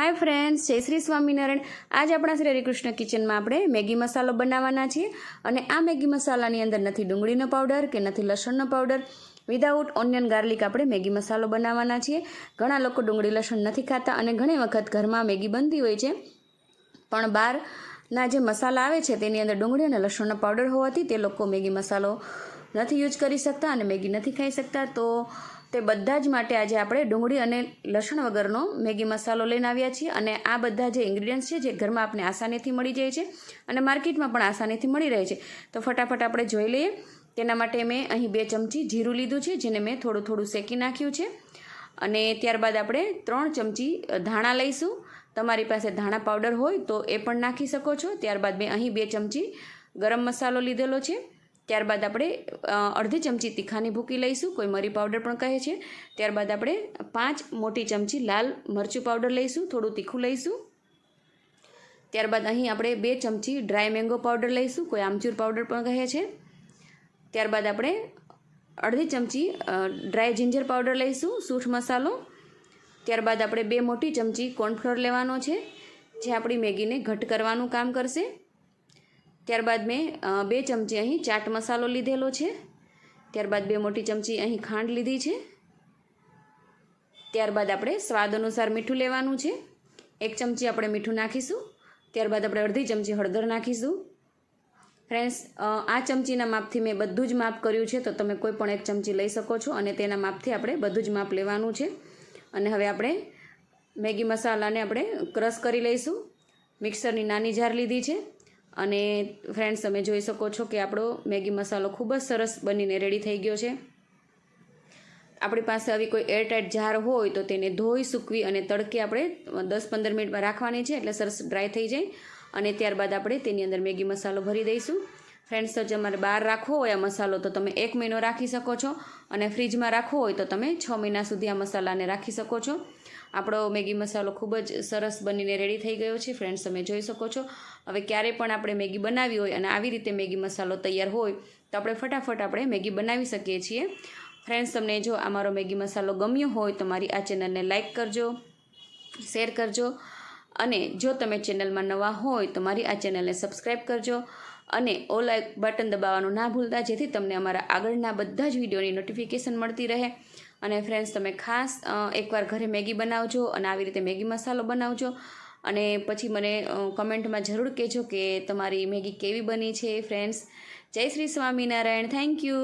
Hi friends, જય શ્રી સ્વામિનારાયણ. આજે આપણા શ્રી હરિકૃષ્ણ કિચનમાં આપણે મેગી મસાલો બનાવવાના છીએ અને આ મેગી મસાલાની અંદર નથી ડુંગળીનો પાવડર કે નથી લસણનો પાવડર. વિધાઉટ ઓનિયન ગાર્લિક આપણે મેગી મસાલો બનાવવાના છીએ. ઘણા લોકો ડુંગળી લસણ નથી ખાતા અને ઘણી વખત ઘરમાં મેગી બનતી હોય છે. પણ બહારના જે મસાલા આવે છે તેની અંદર ડુંગળી અને લસણનો પાવડર હોવાથી તે લોકો મેગી મસાલો નથી યુઝ કરી શકતા અને મેગી નથી ખાઈ શકતા. તો તે બધા જ માટે આજે આપણે ડુંગળી અને લસણ વગરનો મેગી મસાલો લઈને આવ્યા છીએ અને આ બધા જે ઇન્ગ્રીડિયન્ટ્સ છે જે ઘરમાં આપણે આસાનીથી મળી જાય છે અને માર્કેટમાં પણ આસાનીથી મળી રહે છે. તો ફટાફટ આપણે જોઈ લઈએ. તેના માટે મેં અહીં બે ચમચી જીરું લીધું છે, જેને મેં થોડું થોડું શેકી નાખ્યું છે. અને ત્યારબાદ આપણે ત્રણ ચમચી ધાણા લઈશું. તમારી પાસે ધાણા પાવડર હોય તો એ પણ નાખી શકો છો. ત્યારબાદ મેં અહીં બે ચમચી ગરમ મસાલો લીધેલો છે. ત્યારબાદ આપણે અડધી ચમચી તીખાની ભૂકી લઈશું. કોઈ મરી પાવડર પણ કહે છે. ત્યારબાદ આપણે પાંચ મોટી ચમચી લાલ મરચું પાવડર લઈશું. થોડું તીખું લઈશું. ત્યારબાદ અહીં આપણે બે ચમચી ડ્રાય મેંગો પાવડર લઈશું. કોઈ આમચૂર પાવડર પણ કહે છે. ત્યારબાદ આપણે અડધી ચમચી ડ્રાય જિંજર પાવડર લઈશું. સૂઠ મસાલો. ત્યારબાદ આપણે બે મોટી ચમચી કોર્નફ્લોર લેવાનો છે, જે આપણી મેગીને ઘટ કરવાનું કામ કરશે. ત્યારબાદ મેં બે ચમચી અહીં ચાટ મસાલો લીધેલો છે. ત્યારબાદ બે મોટી ચમચી અહીં ખાંડ લીધી છે. ત્યારબાદ આપણે સ્વાદ અનુસાર મીઠું લેવાનું છે. એક ચમચી આપણે મીઠું નાખીશું. ત્યારબાદ આપણે અડધી ચમચી હળદર નાખીશું. ફ્રેન્ડ્સ આ ચમચીના માપથી મેં બધું જ માપ કર્યું છે, તો તમે કોઈ પણ એક ચમચી લઈ શકો છો અને તેના માપથી આપણે બધું જ માપ લેવાનું છે. અને હવે આપણે મેગી મસાલાને આપણે ક્રશ કરી લઈશું. મિક્સરની નાની જાર લીધી છે. અને ફ્રેન્ડ્સ, તમે જોઈ શકો છો કે આપણો મેગી મસાલો ખૂબ જ સરસ બનીને રેડી થઈ ગયો છે. આપણી પાસે આવી કોઈ એરટાઇટ જાર હોય તો તેને ધોઈ, સૂકવી અને તડકે આપણે દસ પંદર મિનિટમાં રાખવાની છે એટલે સરસ ડ્રાય થઈ જાય. અને ત્યારબાદ આપણે તેની અંદર મેગી મસાલો ભરી દઈશું. ફ્રેન્ડ્સ જો તમારે બહાર રાખવો હોય આ મસાલો, તો તમે એક મહિનો રાખી શકો છો. અને ફ્રીજમાં રાખવો હોય તો તમે છ મહિના સુધી આ મસાલાને રાખી શકો છો. આપણો મેગી મસાલો ખૂબ જ સરસ બનીને રેડી થઈ ગયો છે. ફ્રેન્ડ્સ તમે જોઈ શકો છો. હવે ક્યારે પણ આપણે મેગી બનાવી હોય અને આવી રીતે મેગી મસાલો તૈયાર હોય, તો આપણે ફટાફટ આપણે મેગી બનાવી શકીએ છીએ. ફ્રેન્ડ્સ તમને જો આ મારો મેગી મસાલો ગમ્યો હોય તો મારી આ ચેનલને લાઇક કરજો, શેર કરજો. અને જો તમે ચેનલમાં નવા હોય તો મારી આ ચેનલને સબસ્ક્રાઈબ કરજો અને ઓલ બટન દબાવવાનું ના ભૂલતા, જેથી તમને અમારા આગળના બધા જ વિડીયોની નોટિફિકેશન મળતી રહે. અને ફ્રેન્ડ્સ તમે ખાસ એકવાર ઘરે મેગી બનાવજો અને આવી રીતે મેગી મસાલો બનાવજો. અને પછી મને કમેન્ટમાં જરૂર કહેજો કે તમારી મેગી કેવી બની છે ફ્રેન્ડ્સ જય શ્રી સ્વામિનારાયણ. Thank you